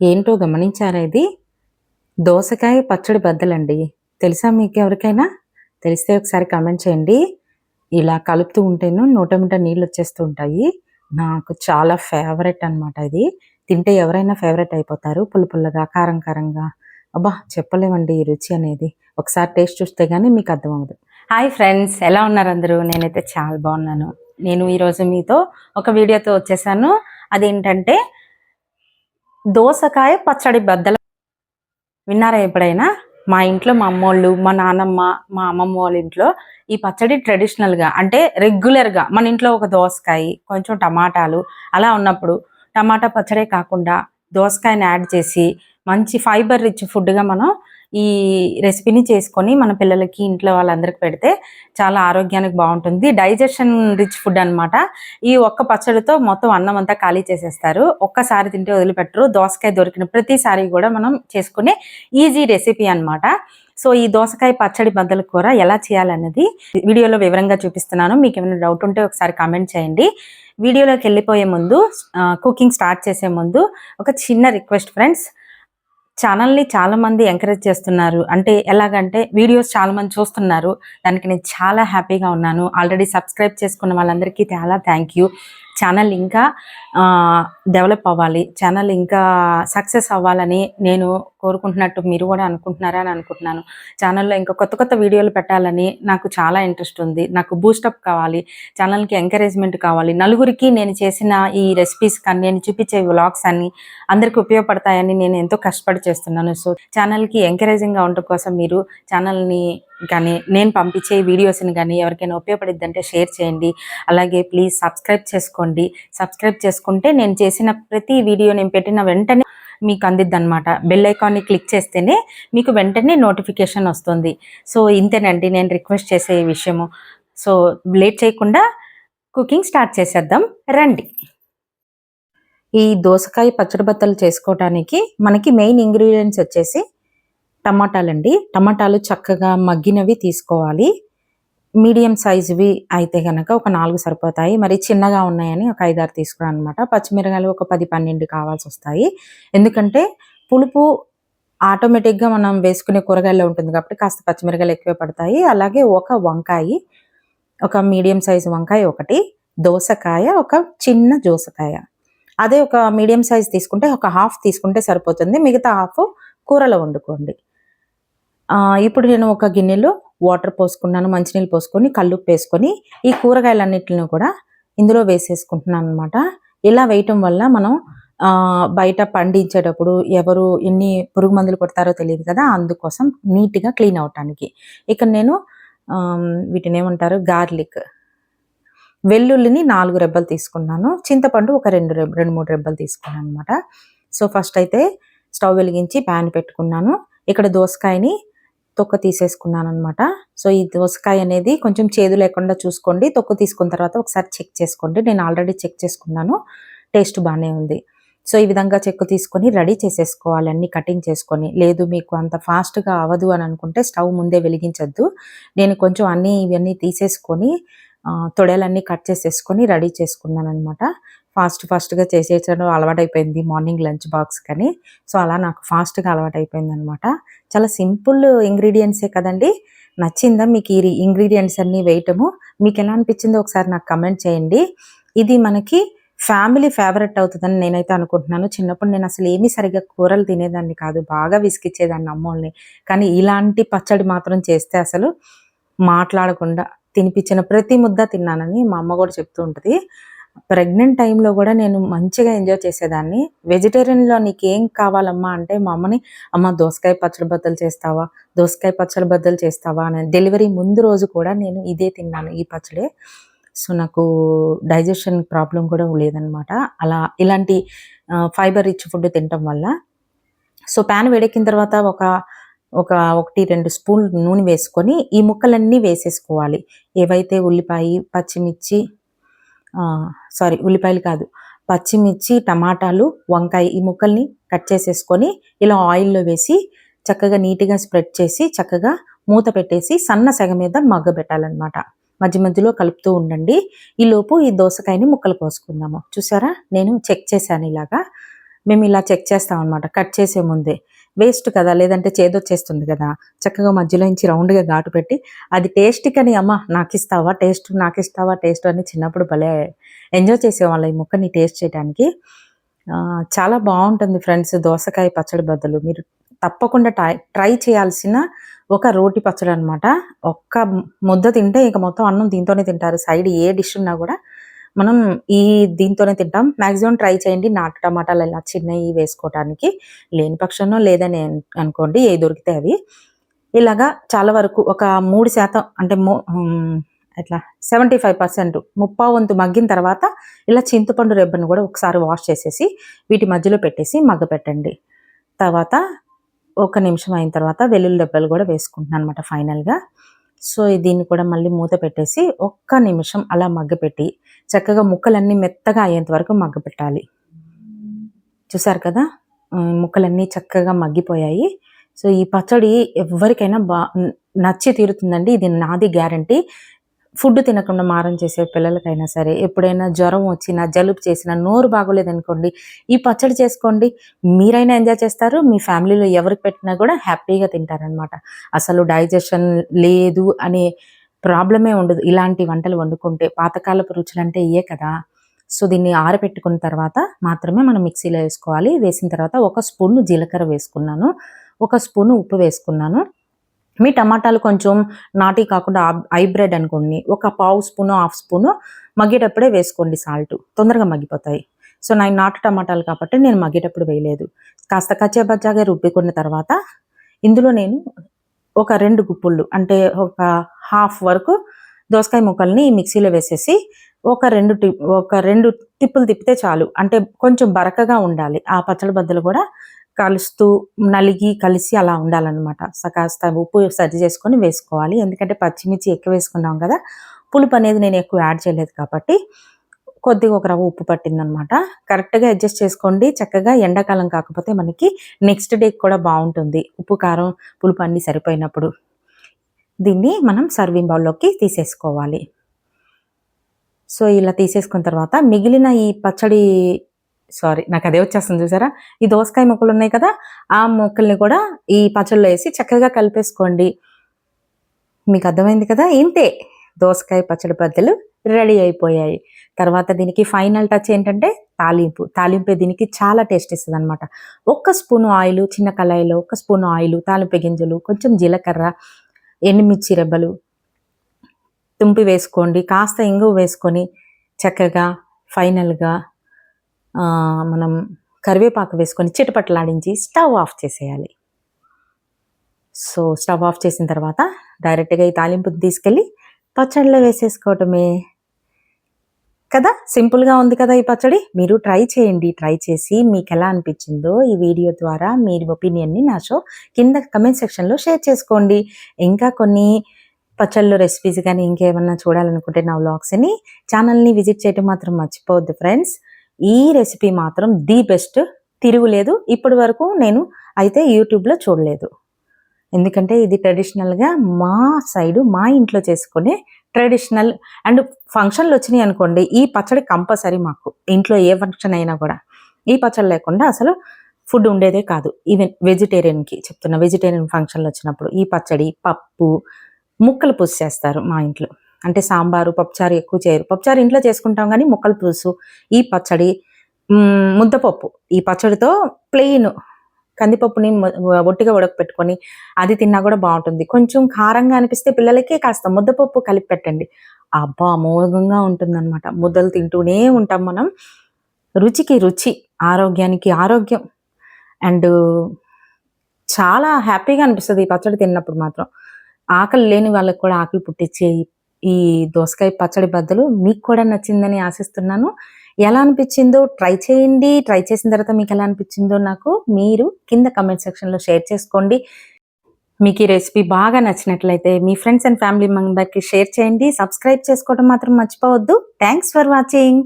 ఏంటో గమనించారా ఇది? దోసకాయ పచ్చడి బద్దలండి. తెలుసా మీకు ఎవరికైనా? తెలిస్తే ఒకసారి కామెంట్ చేయండి. ఇలా కలుపుతూ ఉంటేను నోటమిట నీళ్ళు వచ్చేస్తూ ఉంటాయి. నాకు చాలా ఫేవరెట్ అన్నమాట ఇది. తింటే ఎవరైనా ఫేవరెట్ అయిపోతారు. పుల్ల పుల్లగా కారం కారంగా. అబ్బా చెప్పలేమండి ఈ రుచి అనేది. ఒకసారి టేస్ట్ చూస్తే కానీ మీకు అర్థమవుతుంది హాయ్ ఫ్రెండ్స్ ఎలా ఉన్నారు అందరూ? నేనైతే చాలా బాగున్నాను. నేను ఈరోజు మీతో ఒక వీడియోతో వచ్చేసాను. అదేంటంటే దోసకాయ పచ్చడి బద్దల విన్నారా ఎప్పుడైనా? మా ఇంట్లో మా అమ్మోళ్ళు మా నాన్నమ్మ మా అమ్మమ్మ వాళ్ళ ఇంట్లో ఈ పచ్చడి ట్రెడిషనల్గా అంటే రెగ్యులర్గా మన ఇంట్లో ఒక దోసకాయ కొంచెం టమాటాలు అలా ఉన్నప్పుడు టమాటా పచ్చడే కాకుండా దోసకాయని యాడ్ చేసి మంచి ఫైబర్ రిచ్ ఫుడ్గా మనం ఈ రెసిపీని చేసుకొని మన పిల్లలకి ఇంట్లో వాళ్ళందరికి పెడితే చాలా ఆరోగ్యానికి బాగుంటుంది. డైజెషన్ రిచ్ ఫుడ్ అన్నమాట. ఈ ఒక్క పచ్చడితో మొత్తం అన్నం అంతా ఖాళీ చేసేస్తారు. ఒక్కసారి తింటే వదిలిపెట్టరు. దోసకాయ దొరికిన ప్రతిసారి కూడా మనం చేసుకునే ఈజీ రెసిపీ అన్నమాట. సో ఈ దోసకాయ పచ్చడి బద్దల కూర ఎలా చేయాలన్నది వీడియోలో వివరంగా చూపిస్తున్నాను. మీకు ఏమైనా డౌట్ ఉంటే ఒకసారి కామెంట్ చేయండి. వీడియోలోకి వెళ్ళిపోయే ముందు కుకింగ్ స్టార్ట్ చేసే ముందు ఒక చిన్న రిక్వెస్ట్ ఫ్రెండ్స్. ఛానల్ని చాలామంది ఎంకరేజ్ చేస్తున్నారు. అంటే ఎలాగంటే వీడియోస్ చాలామంది చూస్తున్నారు. దానికి నేను చాలా హ్యాపీగా ఉన్నాను. ఆల్రెడీ సబ్స్క్రైబ్ చేసుకున్న వాళ్ళందరికీ చాలా థ్యాంక్ యూ. ఛానల్ ఇంకా డెవలప్ అవ్వాలి. ఛానల్ ఇంకా సక్సెస్ అవ్వాలని నేను కోరుకుంటున్నట్టు మీరు కూడా అనుకుంటున్నారా అని అనుకుంటున్నాను. ఛానల్లో ఇంకా కొత్త కొత్త వీడియోలు పెట్టాలని నాకు చాలా ఇంట్రెస్ట్ ఉంది. నాకు బూస్టప్ కావాలి. ఛానల్కి ఎంకరేజ్మెంట్ కావాలి. నలుగురికి నేను చేసిన ఈ రెసిపీస్ కానీ నేను చూపించే వ్లాగ్స్ అన్ని అందరికి ఉపయోగపడతాయని నేను ఎంతో కష్టపడి చేస్తున్నాను. సో ఛానల్కి ఎంకరేజింగ్గా ఉండటం కోసం మీరు ఛానల్ని కానీ నేను పంపించే వీడియోస్ని కానీ ఎవరికైనా ఉపయోగపడిద్దంటే షేర్ చేయండి. అలాగే ప్లీజ్ సబ్స్క్రైబ్ చేసుకోండి. సబ్స్క్రైబ్ చేసుకుంటే నేను చేసిన ప్రతి వీడియో నేను పెట్టిన వెంటనే మీకు అందిద్ది అనమాట బెల్ ఐకాన్ని క్లిక్ చేస్తేనే మీకు వెంటనే నోటిఫికేషన్ వస్తుంది. సో ఇంతేనండి నేను రిక్వెస్ట్ చేసే విషయము. సో లేట్ చేయకుండా కుకింగ్ స్టార్ట్ చేసేద్దాం. రండి. ఈ దోసకాయ పచ్చడి బత్తలు చేసుకోవడానికి మనకి మెయిన్ ఇంగ్రీడియంట్స్ వచ్చేసి టమాటాలండి. టమాటాలు చక్కగా మగ్గినవి తీసుకోవాలి. మీడియం సైజువి అయితే కనుక ఒక నాలుగు సరిపోతాయి. మరి చిన్నగా ఉన్నాయని ఒక ఐదారు తీసుకున్నాను అనమాట పచ్చిమిరకాయలు ఒక పది పన్నెండు కావాల్సి వస్తాయి ఎందుకంటే పులుపు ఆటోమేటిక్గా మనం వేసుకునే కూరగాయల్లో ఉంటుంది కాబట్టి కాస్త పచ్చిమిరకాయలు ఎక్కువ పడతాయి. అలాగే ఒక వంకాయ ఒక మీడియం సైజు వంకాయ ఒకటి దోసకాయ ఒక చిన్న దోసకాయ. అదే ఒక మీడియం సైజ్ తీసుకుంటే ఒక హాఫ్ తీసుకుంటే సరిపోతుంది. మిగతా హాఫ్ కూరలో వండుకోండి. ఇప్పుడు నేను ఒక గిన్నెలో వాటర్ పోసుకున్నాను మంచినీళ్ళు పోసుకొని కల్లుప్పు వేసుకొని ఈ కూరగాయలన్నిటిని కూడా ఇందులో వేసేసుకుంటున్నాను అనమాట ఇలా వేయటం వల్ల మనం బయట పండించేటప్పుడు ఎవరు ఎన్ని పురుగు మందులు కొడతారో తెలియదు కదా అందుకోసం నీట్గా క్లీన్ అవటానికి. ఇక నేను వీటిని ఏమంటారు గార్లిక్. వెల్లుల్లిని నాలుగు రెబ్బలు తీసుకున్నాను. చింతపండు ఒక రెండు రెబ్బ రెండు మూడు రెబ్బలు తీసుకున్నాను అనమాట సో ఫస్ట్ అయితే స్టవ్ వెలిగించి ప్యాన్ పెట్టుకున్నాను. ఇక్కడ దోసకాయని తొక్క తీసేసుకున్నాను అనమాట సో ఈ దోసకాయ అనేది కొంచెం చేదు లేకుండా చూసుకోండి. తొక్క తీసుకున్న తర్వాత ఒకసారి చెక్ చేసుకోండి. నేను ఆల్రెడీ చెక్ చేసుకున్నాను. టేస్ట్ బాగానే ఉంది. సో ఈ విధంగా చెక్కు తీసుకొని రెడీ చేసేసుకోవాలి. అన్ని కటింగ్ చేసుకొని. లేదు మీకు అంత ఫాస్ట్గా అవ్వదు అని అనుకుంటే స్టవ్ ముందే వెలిగించద్దు. నేను కొంచెం అన్నీ ఇవన్నీ తీసేసుకొని తొడలన్నీ కట్ చేసేసుకొని రెడీ చేసుకున్నాను అనమాట ఫాస్ట్ ఫాస్ట్గా చేసేయడం అలవాటైపోయింది మార్నింగ్ లంచ్ బాక్స్ కానీ సో అలా నాకు ఫాస్ట్గా అలవాటైపోయింది అనమాట చాలా సింపుల్ ఇంగ్రీడియంట్సే కదండి. నచ్చిందా మీకు ఈ ఇంగ్రీడియంట్స్ అన్నీ వేయటము? మీకు ఎలా అనిపించిందో ఒకసారి నాకు కమెంట్ చేయండి. ఇది మనకి ఫ్యామిలీ ఫేవరెట్ అవుతుందని నేనైతే అనుకుంటున్నాను. చిన్నప్పుడు నేను అసలు ఏమీ సరిగ్గా కూరలు తినేదాన్ని కాదు. బాగా విసిగిచ్చేదాన్ని అమ్మోళ్ళని కానీ ఇలాంటి పచ్చడి మాత్రం చేస్తే అసలు మాట్లాడకుండా తినిపించిన ప్రతి ముద్ద తిన్నానని మా అమ్మ కూడా చెప్తూ ఉంటుంది. ప్రెగ్నెంట్ టైంలో కూడా నేను మంచిగా ఎంజాయ్ చేసేదాన్ని. వెజిటేరియన్లో నీకు ఏం కావాలమ్మా అంటే మా అమ్మని అమ్మ దోసకాయ పచ్చడి బద్దలు చేస్తావా? దోసకాయ పచ్చడి బద్దలు చేస్తావా? అని డెలివరీ ముందు రోజు కూడా నేను ఇదే తిన్నాను ఈ పచ్చడే. సో నాకు డైజెషన్ ప్రాబ్లం కూడా లేదనమాట. అలా ఇలాంటి ఫైబర్ రిచ్ ఫుడ్ తినటం వల్ల. సో ప్యాన్ వేడెక్కిన తర్వాత ఒక ఒక ఒకటి రెండు స్పూన్ నూనె వేసుకొని ఈ ముక్కలన్నీ వేసేసుకోవాలి. ఏవైతే ఉల్లిపాయ పచ్చిమిర్చి సారీ ఉల్లిపాయలు కాదు. పచ్చిమిర్చి టమాటాలు వంకాయ ఈ ముక్కల్ని కట్ చేసేసుకొని ఇలా ఆయిల్లో వేసి చక్కగా నీట్గా స్ప్రెడ్ చేసి చక్కగా మూత పెట్టేసి సన్న సెగ మీద మగ్గబెట్టాలన్నమాట. మధ్య మధ్యలో కలుపుతూ ఉండండి. ఈ లోపు ఈ దోసకాయని ముక్కలు కోసుకుందాము. చూసారా? నేను చెక్ చేశాను ఇలాగా. మేము ఇలా చెక్ చేస్తాం అనమాట కట్ చేసే ముందే. వేస్ట్ కదా లేదంటే చేదొచ్చేస్తుంది కదా. చక్కగా మధ్యలో నుంచి రౌండ్గా ఘాటు పెట్టి అది టేస్ట్ కానీ అమ్మ నాకు ఇస్తావా టేస్ట్ నాకు ఇస్తావా టేస్ట్ అని చిన్నప్పుడు భలే ఎంజాయ్ చేసేవాళ్ళం ఈ ముక్కని టేస్ట్ చేయడానికి చాలా బాగుంటుంది ఫ్రెండ్స్ దోసకాయ పచ్చడి బద్దలు మీరు తప్పకుండా ట్రై ట్రై చేయాల్సిన ఒక రోటి పచ్చడి అనమాట ఒక్క ముద్ద తింటే ఇక మొత్తం అన్నం దీంతోనే తింటారు. సైడ్ ఏ డిష్ ఉన్నా కూడా మనం ఈ దీంతోనే తింటాం. మ్యాక్సిమం ట్రై చేయండి. నాటు టమాటాలు ఇలా చిన్నవి వేసుకోవటానికి లేని పక్షంలో లేదని అనుకోండి. ఏ దొరికితే అవి. ఇలాగా చాలా వరకు ఒక మూడు శాతం అంటే మో- ఎట్లా సెవెంటీ ఫైవ్ పర్సెంట్ ముప్పా వంతు మగ్గిన తర్వాత ఇలా చింతపండు రెబ్బను కూడా ఒకసారి వాష్ చేసేసి వీటి మధ్యలో పెట్టేసి మగ్గ పెట్టండి. తర్వాత ఒక నిమిషం అయిన తర్వాత వెల్లుల్లి దెబ్బలు కూడా వేసుకుంటున్నాను అనమాట ఫైనల్గా. సో దీన్ని కూడా మళ్ళీ మూత పెట్టేసి ఒక్క నిమిషం అలా మగ్గపెట్టి చక్కగా ముక్కలన్నీ మెత్తగా అయ్యేంత వరకు మగ్గపెట్టాలి. చూసారు కదా? ముక్కలన్నీ చక్కగా మగ్గిపోయాయి. సో ఈ పచ్చడి ఎవరికైనా బా నచ్చి తీరుతుందండి. ఇది నాది గ్యారంటీ. ఫుడ్ తినకుండా మారం చేసే పిల్లలకైనా సరే ఎప్పుడైనా జ్వరం వచ్చినా జలుబు చేసినా నోరు బాగోలేదనుకోండి ఈ పచ్చడి చేసుకోండి. మీరైనా ఎంజాయ్ చేస్తారు. మీ ఫ్యామిలీలో ఎవరికి పెట్టినా కూడా హ్యాపీగా తింటారనమాట అసలు డైజెషన్ లేదు అనే ప్రాబ్లమే ఉండదు. ఇలాంటి వంటలు వండుకుంటే పాతకాలపు రుచులు అంటే ఇయే కదా. సో దీన్ని ఆరబెట్టుకున్న తర్వాత మాత్రమే మనం మిక్సీలో వేసుకోవాలి. వేసిన తర్వాత ఒక స్పూన్ జీలకర్ర వేసుకున్నాను. ఒక స్పూన్ ఉప్పు వేసుకున్నాను. మీ టమాటాలు కొంచెం నాటి కాకుండా హైబ్రిడ్ అనుకోండి. ఒక పావు స్పూను హాఫ్ స్పూను మగ్గేటప్పుడే వేసుకోండి సాల్ట్. తొందరగా మగ్గిపోతాయి. సో నా నాటు టమాటాలు కాబట్టి నేను మగ్గేటప్పుడు వేయలేదు. కాస్త కచ్చాబచ్చాగా రుబ్బుకున్న తర్వాత ఇందులో నేను ఒక రెండు గుప్పుళ్ళు అంటే ఒక హాఫ్ వరకు దోసకాయ ముక్కల్ని మిక్సీలో వేసేసి ఒక రెండు టి ఒక రెండు తిప్పులు తిప్పితే చాలు. అంటే కొంచెం బరకగా ఉండాలి. ఆ పచ్చడి బద్దలు కూడా కలుస్తూ నలిగి కలిసి అలా ఉండాలన్నమాట. సకాస్త ఉప్పు సర్ది చేసుకొని వేసుకోవాలి. ఎందుకంటే పచ్చిమిర్చి ఎక్కువ వేసుకున్నాం కదా పులుపు అనేది నేను ఎక్కువ యాడ్ చేయలేదు కాబట్టి కొద్దిగా ఒక రవ్వ ఉప్పు పట్టిందనమాట. కరెక్ట్గా అడ్జస్ట్ చేసుకోండి. చక్కగా ఎండాకాలం కాకపోతే మనకి నెక్స్ట్ డే కూడా బాగుంటుంది. ఉప్పు కారం పులుపు అన్నీ సరిపోయినప్పుడు. దీన్ని మనం సర్వింగ్ బౌల్లోకి తీసేసుకోవాలి. సో ఇలా తీసేసుకున్న తర్వాత మిగిలిన ఈ పచ్చడి సారీ నాకు అదే వచ్చేస్తుంది చూసారా? ఈ దోసకాయ ముక్కలు ఉన్నాయి కదా ఆ మొక్కల్ని కూడా ఈ పచ్చళ్ళలో వేసి చక్కగా కలిపేసుకోండి. మీకు అర్థమైంది కదా? ఇంతే. దోసకాయ పచ్చడి బద్దలు రెడీ అయిపోయాయి. తర్వాత దీనికి ఫైనల్ టచ్ ఏంటంటే తాలింపు. తాలింపే దీనికి చాలా టేస్ట్ ఇస్తుంది అనమాట ఒక్క స్పూన్ ఆయిల్ చిన్న కళాయిలో ఒక స్పూన్ ఆయిల్ తాలింపు గింజలు కొంచెం జీలకర్ర ఎండుమిర్చి రెబ్బలు తుంపి వేసుకోండి. కాస్త ఇంగువ వేసుకొని చక్కగా ఫైనల్గా మనం కరివేపాకు వేసుకొని చిటపట్లాడించి స్టవ్ ఆఫ్ చేసేయాలి. సో స్టవ్ ఆఫ్ చేసిన తర్వాత డైరెక్ట్గా ఈ తాలింపుకి తీసుకెళ్ళి పచ్చడిలో వేసేసుకోవటమే. కదా? సింపుల్గా ఉంది కదా ఈ పచ్చడి? మీరు ట్రై చేయండి. ట్రై చేసి మీకు ఎలా అనిపించిందో ఈ వీడియో ద్వారా మీ ఒపీనియన్ని నా షో కింద కమెంట్ సెక్షన్లో షేర్ చేసుకోండి. ఇంకా కొన్ని పచ్చళ్ళు రెసిపీస్ కానీ ఇంకేమన్నా చూడాలనుకుంటే నా వ్లాగ్స్ని ఛానల్ని విజిట్ చేయటం మాత్రం మర్చిపోవద్దు ఫ్రెండ్స్. ఈ రెసిపీ మాత్రం ది బెస్ట్. తిరుగులేదు. ఇప్పటి వరకు నేను అయితే యూట్యూబ్లో చూడలేదు. ఎందుకంటే ఇది ట్రెడిషనల్గా మా సైడు మా ఇంట్లో చేసుకునే ట్రెడిషనల్ అండ్ ఫంక్షన్లు వచ్చినాయి అనుకోండి ఈ పచ్చడి కంపల్సరీ మాకు. ఇంట్లో ఏ ఫంక్షన్ అయినా కూడా. ఈ పచ్చడి లేకుండా అసలు ఫుడ్ ఉండేదే కాదు. ఈవెన్ వెజిటేరియన్కి చెప్తున్నా వెజిటేరియన్ ఫంక్షన్లు వచ్చినప్పుడు ఈ పచ్చడి పప్పు ముక్కలు పులుసు చేస్తారు మా ఇంట్లో. అంటే సాంబారు పప్పుచారు ఎక్కువ చేయరు. పప్పుచారు ఇంట్లో చేసుకుంటాం కానీ ముక్కలు పులుసు ఈ పచ్చడి ముద్దపప్పు. ఈ పచ్చడితో ప్లెయిన్ కందిపప్పుని ఒట్టిగా ఉడకపెట్టుకొని అది తిన్నా కూడా బాగుంటుంది. కొంచెం కారంగా అనిపిస్తే పిల్లలకి కాస్త ముద్దపప్పు కలిపి పెట్టండి. అబ్బా అమోఘంగా ఉంటుందన్నమాట. ముద్దలు తింటూనే ఉంటాం మనం. రుచికి రుచి ఆరోగ్యానికి ఆరోగ్యం. అండ్ చాలా హ్యాపీగా అనిపిస్తుంది ఈ పచ్చడి తిన్నప్పుడు మాత్రం. ఆకలి లేని వాళ్ళకి కూడా ఆకలి పుట్టించే ఈ దోసకాయ పచ్చడి బద్దలు మీకు కూడా నచ్చిందని ఆశిస్తున్నాను. ఎలా అనిపించిందో ట్రై చేయండి. ట్రై చేసిన తర్వాత మీకు ఎలా అనిపించిందో నాకు మీరు కింద కమెంట్ సెక్షన్లో షేర్ చేసుకోండి. మీకు ఈ రెసిపీ బాగా నచ్చినట్లయితే మీ ఫ్రెండ్స్ అండ్ ఫ్యామిలీ మెంబర్కి షేర్ చేయండి. సబ్స్క్రైబ్ చేసుకోవడం మాత్రం మర్చిపోవద్దు. Thanks for watching.